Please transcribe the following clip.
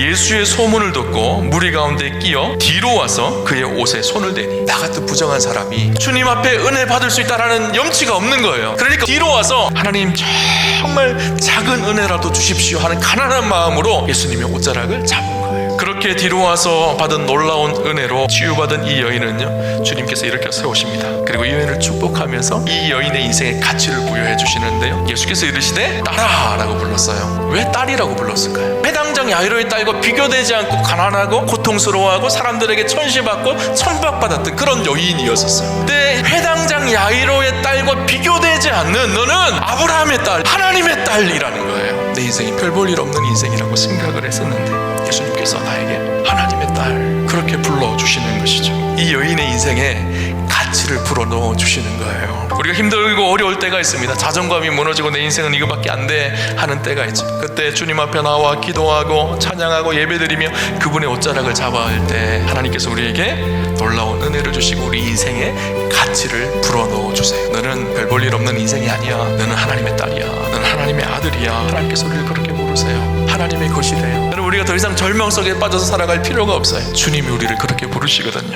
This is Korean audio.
예수의 소문을 듣고 무리 가운데 끼어 뒤로 와서 그의 옷에 손을 대니 나 같은 부정한 사람이 주님 앞에 은혜 받을 수 있다라는 염치가 없는 거예요. 그러니까 뒤로 와서 하나님 정말 작은 은혜라도 주십시오 하는 가난한 마음으로 예수님의 옷자락을 잡은 거예요. 그렇게 뒤로 와서 받은 놀라운 은혜로 치유받은 이 여인은요 주님께서 이렇게 세우십니다. 그리고 이 여인을 축복하면서 이 여인의 인생에 가치를 부여해 주시는데요. 예수께서 이르시되 딸아 라고 불렀어요. 왜 딸이라고 불렀을까요? 해당장 야이로의 딸과 비교되지 않고 가난하고 고통스러워하고 사람들에게 천시받고 천박받았던 그런 여인이었었어요. 근데 해당장 야이로의 딸과 비교되지 않는 너는 아브라함의 딸, 하나님의 딸이라는 거예요. 내 인생이 별 볼 일 없는 인생이라고 생각을 했었는데 예수님께서 나에게 하나님의 딸 그렇게 불러주시는 것이죠. 이 여인의 인생에 가치를 불어넣어 주시는 거예요. 우리가 힘들고 어려울 때가 있습니다. 자존감이 무너지고 내 인생은 이거밖에 안 돼 하는 때가 있죠. 그때 주님 앞에 나와 기도하고 찬양하고 예배드리며 그분의 옷자락을 잡아야 할때 하나님께서 우리에게 놀라운 은혜를 주시고 우리 인생에 가치를 불어넣어 주세요. 너는 별 볼 일 없는 인생이 아니야. 너는 하나님의 딸이야. 너는 하나님의 아들이야. 하나님께서 우리를 그렇게 부르세요. 하나님의 것이래요. 여러분 우리가 더 이상 절망 속에 빠져서 살아갈 필요가 없어요. 주님이 우리를 그렇게 부르시거든요.